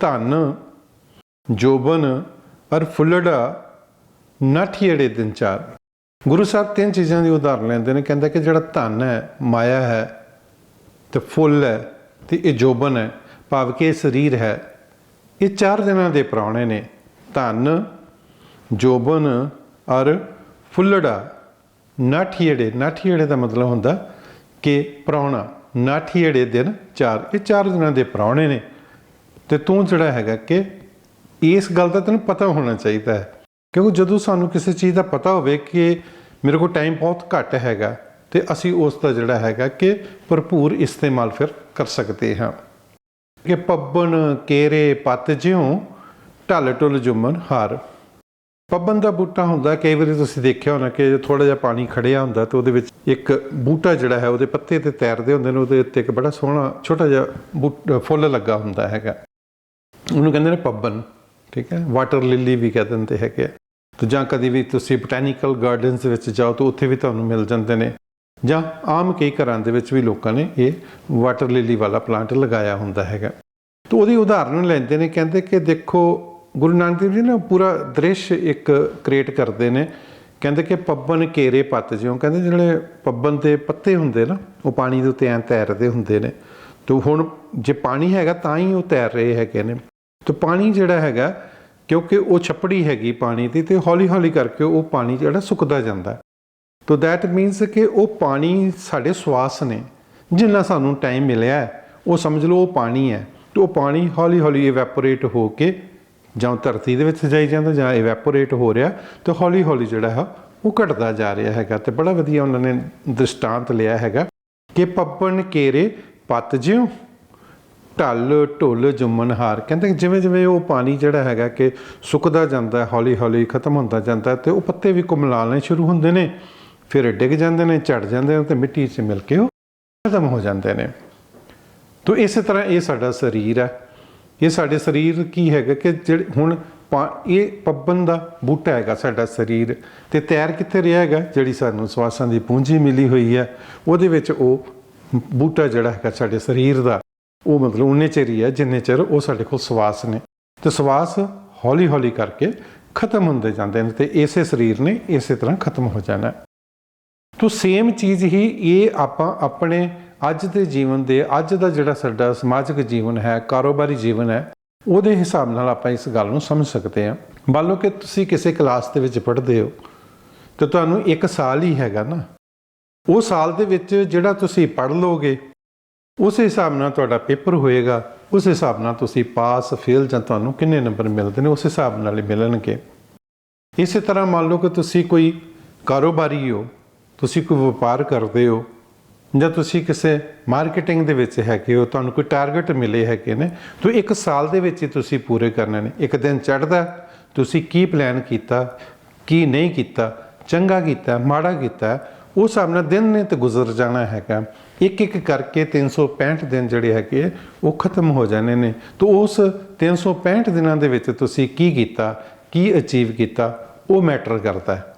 ਧਨ, ਜੋਬਨ ਅਰ ਫੁੱਲੜਾ ਨਾਠੀੜੇ ਦਿਨ ਚਾਰ। ਗੁਰੂ ਸਾਹਿਬ ਤਿੰਨ ਚੀਜ਼ਾਂ ਦੀ ਉਦਾਹਰਨ ਲੈਂਦੇ ਨੇ, ਕਹਿੰਦਾ ਕਿ ਜਿਹੜਾ ਧਨ ਹੈ, ਮਾਇਆ ਹੈ, ਤੇ ਫੁੱਲ ਹੈ, ਤੇ ਇਹ ਜੋਬਨ ਹੈ, ਭਾਵ ਕਿ ਇਹ ਸਰੀਰ ਹੈ। ਇਹ ਚਾਰ ਦਿਨਾਂ ਦੇ ਪ੍ਰਾਹੁਣੇ ਨੇ, ਧਨ, ਜੋਬਨ ਔਰ ਫੁੱਲੜਾ ਨਾਠੀੜੇ ਨਾਠੀੜੇ ਦਾ ਮਤਲਬ ਹੁੰਦਾ ਕਿ ਪ੍ਰਾਹੁਣਾ ਨਾਠੀੜੇ ਦਿਨ ਚਾਰ। ਇਹ ਚਾਰ ਦਿਨਾਂ ਦੇ ਪ੍ਰਾਹੁਣੇ ਨੇ। ਤੇ ਤੂੰ ਜਿਹੜਾ ਹੈਗਾ ਕਿ ਇਸ ਗੱਲ ਦਾ ਤੈਨੂੰ ਪਤਾ ਹੋਣਾ ਚਾਹੀਦਾ ਹੈ। ਕਿਉਂਕਿ ਜਦੋਂ ਸਾਨੂੰ ਕਿਸੇ ਚੀਜ਼ ਦਾ ਪਤਾ ਹੋਵੇ ਕਿ ਮੇਰੇ ਕੋਲ ਟਾਈਮ ਬਹੁਤ ਘੱਟ ਹੈਗਾ, ਤੇ ਅਸੀਂ ਉਸ ਦਾ ਜਿਹੜਾ ਹੈਗਾ ਕਿ ਭਰਪੂਰ ਇਸਤੇਮਾਲ ਫਿਰ ਕਰ ਸਕਦੇ ਹਾਂ। ਕਿ ਪੱਬਨ ਕੇਰੇ, ਪੱਤ ਜਿਉ ਢਲ ਢੁਲ ਜੁਮਨ ਹਾਰ। ਪੱਬਨ ਦਾ ਬੂਟਾ ਹੁੰਦਾ, ਕਈ ਵਾਰੀ ਤੁਸੀਂ ਦੇਖਿਆ ਹੋਣਾ ਕਿ ਥੋੜਾ ਜਿਹਾ ਪਾਣੀ ਖੜਿਆ ਹੁੰਦਾ ਤੇ ਉਹਦੇ ਵਿੱਚ ਇੱਕ ਬੂਟਾ ਜਿਹੜਾ ਹੈ, ਉਹਦੇ ਪੱਤੇ ਤੇ ਤੈਰਦੇ ਹੁੰਦੇ ਨੇ, ਉਹਦੇ ਉੱਤੇ ਇੱਕ ਬੜਾ ਸੋਹਣਾ, ਛੋਟਾ ਜਿਹਾ ਬੂਟ- ਫੁੱਲ ਲੱਗਾ ਹੁੰਦਾ ਹੈਗਾ। ਉਹਨੂੰ ਕਹਿੰਦੇ ਨੇ ਪੱਬਨ, ਠੀਕ ਹੈ? ਵਾਟਰ ਲਿਲੀ ਵੀ ਕਹਿ ਦਿੰਦੇ ਹੈਗੇ ਆ। ਤੇ ਜਾਂ ਕਦੀ ਵੀ ਤੁਸੀਂ ਬੋਟੈਨੀਕਲ ਗਾਰਡਨਸ ਵਿੱਚ ਜਾਓ ਤਾਂ ਉੱਥੇ ਵੀ ਤੁਹਾਨੂੰ ਮਿਲ ਜਾਂਦੇ ਨੇ। ਜਾਂ ਆਮ ਕਈ ਘਰਾਂ ਦੇ ਵਿੱਚ ਵੀ ਲੋਕਾਂ ਨੇ ਇਹ ਵਾਟਰ ਲਿਲੀ ਵਾਲਾ ਪਲਾਂਟ ਲਗਾਇਆ ਹੁੰਦਾ ਹੈਗਾ। ਤਾਂ ਉਹਦੀ ਉਦਾਹਰਨ ਲੈਂਦੇ ਨੇ, ਕਹਿੰਦੇ ਕਿ ਦੇਖੋ, ਗੁਰੂ ਨਾਨਕ ਦੇਵ ਜੀ ਨੇ ਪੂਰਾ ਦ੍ਰਿਸ਼ ਇੱਕ ਕ੍ਰੀਏਟ ਕਰਦੇ ਨੇ। ਕਹਿੰਦੇ ਕਿ ਪੱਬਨ ਕੇਰੇ ਪੱਤ ਜਿਉਂ, ਕਹਿੰਦੇ ਜਿਹੜੇ ਪੱਬਨ ਦੇ ਪੱਤੇ ਹੁੰਦੇ ਨਾ, ਉਹ ਪਾਣੀ ਦੇ ਉੱਤੇ ਐਂ ਤੈਰਦੇ ਹੁੰਦੇ ਨੇ। ਤੇ ਹੁਣ ਜੇ ਪਾਣੀ ਹੈਗਾ ਤਾਂ ਹੀ ਉਹ ਤੈਰ ਰਹੇ ਹੈਗੇ ਨੇ। ਤੇ ਪਾਣੀ ਜਿਹੜਾ ਹੈਗਾ, ਕਿਉਂਕਿ ਉਹ ਛੱਪੜੀ ਹੈਗੀ ਪਾਣੀ ਦੀ ਤੇ ਹੌਲੀ ਹੌਲੀ ਕਰਕੇ ਉਹ ਪਾਣੀ ਜਿਹੜਾ ਸੁੱਕਦਾ ਜਾਂਦਾ ਤੋ ਦੈਟ ਮੀਨਸ ਕਿ ਉਹ ਪਾਣੀ ਸਾਡੇ ਸਵਾਸ ਨੇ, ਜਿੰਨਾ ਸਾਨੂੰ ਟਾਈਮ ਮਿਲਿਆ ਉਹ ਸਮਝ ਲਓ ਉਹ ਪਾਣੀ ਹੈ। ਤੇ ਉਹ ਪਾਣੀ ਹੌਲੀ ਹੌਲੀ ਇਵੈਪੋਰੇਟ ਹੋ ਕੇ ਜਾਂ ਧਰਤੀ ਦੇ ਵਿੱਚ ਜਾਈ ਜਾਂਦਾ ਜਾਂ ਇਵੈਪੋਰੇਟ ਹੋ ਰਿਹਾ, ਤੇ ਹੌਲੀ ਹੌਲੀ ਜਿਹੜਾ ਹੈ, ਉਹ ਘਟਦਾ ਜਾ ਰਿਹਾ ਹੈਗਾ ਤੇ ਬੜਾ ਵਧੀਆ ਉਹਨਾਂ ਨੇ ਦ੍ਰਿਸ਼ਟਾਂਤ ਲਿਆ ਹੈਗਾ ਕਿ ਪੱਪਣ ਕੇਰੇ ਪੱਤ ਜਿਉ ਢਲ, ਢੁੱਲ ਜੁਮਨ ਹਾਰ। ਕਹਿੰਦੇ ਜਿਵੇਂ ਜਿਵੇਂ ਉਹ ਪਾਣੀ ਜਿਹੜਾ ਹੈਗਾ ਕਿ ਸੁੱਕਦਾ ਜਾਂਦਾ, ਹੌਲੀ ਹੌਲੀ ਖਤਮ ਹੁੰਦਾ ਜਾਂਦਾ ਹੈ ਤੇ ਉਹ ਪੱਤੇ ਵੀ ਕੁਮਲਾਣੇ ਸ਼ੁਰੂ ਹੁੰਦੇ ਨੇ। ਫਿਰ ਡਿੱਗ ਜਾਂਦੇ ਨੇ, ਝੜ ਜਾਂਦੇ ਨੇ ਤੇ ਮਿੱਟੀ 'ਚ ਮਿਲ ਕੇ ਉਹ ਖਤਮ ਹੋ ਜਾਂਦੇ ਨੇ। ਤੋ ਇਸੇ ਤਰ੍ਹਾਂ ਇਹ ਸਾਡਾ ਸਰੀਰ ਹੈ। ਇਹ ਸਾਡੇ ਸਰੀਰ ਕੀ ਹੈਗਾ ਕਿ ਜਿਹੜੇ ਹੁਣ ਪਾ- ਇਹ ਪੱਬਨ ਦਾ ਬੂਟਾ ਹੈਗਾ ਸਾਡਾ ਸਰੀਰ ਤੇ ਤਿਆਰ ਕਿੱਥੇ ਰਿਹਾ ਹੈਗਾ? ਜਿਹੜੀ ਸਾਨੂੰ ਸਵਾਸਾਂ ਦੀ ਪੂੰਜੀ ਮਿਲੀ ਹੋਈ ਹੈ, ਉਹਦੇ ਵਿੱਚ ਉਹ ਬੂਟਾ ਜਿਹੜਾ ਹੈਗਾ ਸਾਡੇ ਸਰੀਰ ਦਾ। ਉਹ ਮਤਲਬ ਉਨੇ ਚਿਰ ਹੀ ਹੈ, ਜਿੰਨੇ ਚਿਰ ਉਹ ਸਾਡੇ ਕੋਲ ਸਵਾਸ ਨੇ। ਤੇ ਸਵਾਸ ਹੌਲੀ ਹੌਲੀ ਕਰਕੇ ਖਤਮ ਹੁੰਦੇ ਜਾਂਦੇ ਨੇ ਤੇ ਇਸੇ ਸਰੀਰ ਨੇ ਇਸੇ ਤਰ੍ਹਾਂ ਖਤਮ ਹੋ ਜਾਣਾ। ਤੋ ਸੇਮ ਚੀਜ਼ ਹੀ ਇਹ ਆਪਾਂ ਆਪਣੇ ਅੱਜ ਦੇ ਜੀਵਨ ਦੇ, ਅੱਜ ਦਾ ਜਿਹੜਾ ਸਾਡਾ ਸਮਾਜਿਕ ਜੀਵਨ ਹੈ, ਕਾਰੋਬਾਰੀ ਜੀਵਨ ਹੈ, ਉਹਦੇ ਹਿਸਾਬ ਨਾਲ ਆਪਾਂ ਇਸ ਗੱਲ ਨੂੰ ਸਮਝ ਸਕਦੇ ਹਾਂ। ਮੰਨ ਲਓ ਕਿ ਤੁਸੀਂ ਕਿਸੇ ਕਲਾਸ ਦੇ ਵਿੱਚ ਪੜ੍ਹਦੇ ਹੋ ਤੇ ਤੁਹਾਨੂੰ ਇੱਕ ਸਾਲ ਹੀ ਹੈਗਾ ਨਾ। ਉਹ ਸਾਲ ਦੇ ਵਿੱਚ ਜਿਹੜਾ ਤੁਸੀਂ ਪੜ੍ਹ ਲੋਗੇ ਉਸ ਹਿਸਾਬ ਨਾਲ ਤੁਹਾਡਾ ਪੇਪਰ ਹੋਏਗਾ, ਉਸ ਹਿਸਾਬ ਨਾਲ ਤੁਸੀਂ ਪਾਸ ਫੇਲ ਜਾਂ ਤੁਹਾਨੂੰ ਕਿੰਨੇ ਨੰਬਰ ਮਿਲਦੇ ਨੇ, ਉਸ ਹਿਸਾਬ ਨਾਲ ਹੀ ਮਿਲਣਗੇ। ਇਸੇ ਤਰ੍ਹਾਂ ਮੰਨ ਲਓ ਕਿ ਤੁਸੀਂ ਕੋਈ ਕਾਰੋਬਾਰੀ ਹੋ, ਤੁਸੀਂ ਕੋਈ ਵਪਾਰ ਕਰਦੇ ਹੋ, ਜਾਂ ਤੁਸੀਂ ਕਿਸੇ ਮਾਰਕੀਟਿੰਗ ਦੇ ਵਿੱਚ ਹੈਗੇ ਹੋ, ਤੁਹਾਨੂੰ ਕੋਈ ਟਾਰਗੇਟ ਮਿਲੇ ਹੈਗੇ ਨੇ, ਤਾਂ ਇੱਕ ਸਾਲ ਦੇ ਵਿੱਚ ਹੀ ਤੁਸੀਂ ਪੂਰੇ ਕਰਨੇ ਨੇ। ਇੱਕ ਦਿਨ ਚੜ੍ਹਦਾ, ਤੁਸੀਂ ਕੀ ਪਲਾਨ ਕੀਤਾ, ਕੀ ਨਹੀਂ ਕੀਤਾ, ਚੰਗਾ ਕੀਤਾ, ਮਾੜਾ ਕੀਤਾ ਉਸ ਹਿਸਾਬ ਨਾਲ ਦਿਨ ਨੇ ਤੇ ਗੁਜ਼ਰ ਜਾਣਾ ਹੈਗਾ। ਇੱਕ ਇੱਕ ਕਰਕੇ 365 ਦਿਨ ਜਿਹੜੇ ਹੈਗੇ, ਉਹ ਖਤਮ ਹੋ ਜਾਣੇ ਨੇ। ਤਾਂ ਉਸ 365 ਦਿਨਾਂ ਦੇ ਵਿੱਚ ਤੁਸੀਂ ਕੀ ਕੀਤਾ, ਕੀ ਅਚੀਵ ਕੀਤਾ, ਉਹ ਮੈਟਰ ਕਰਦਾ ਹੈ।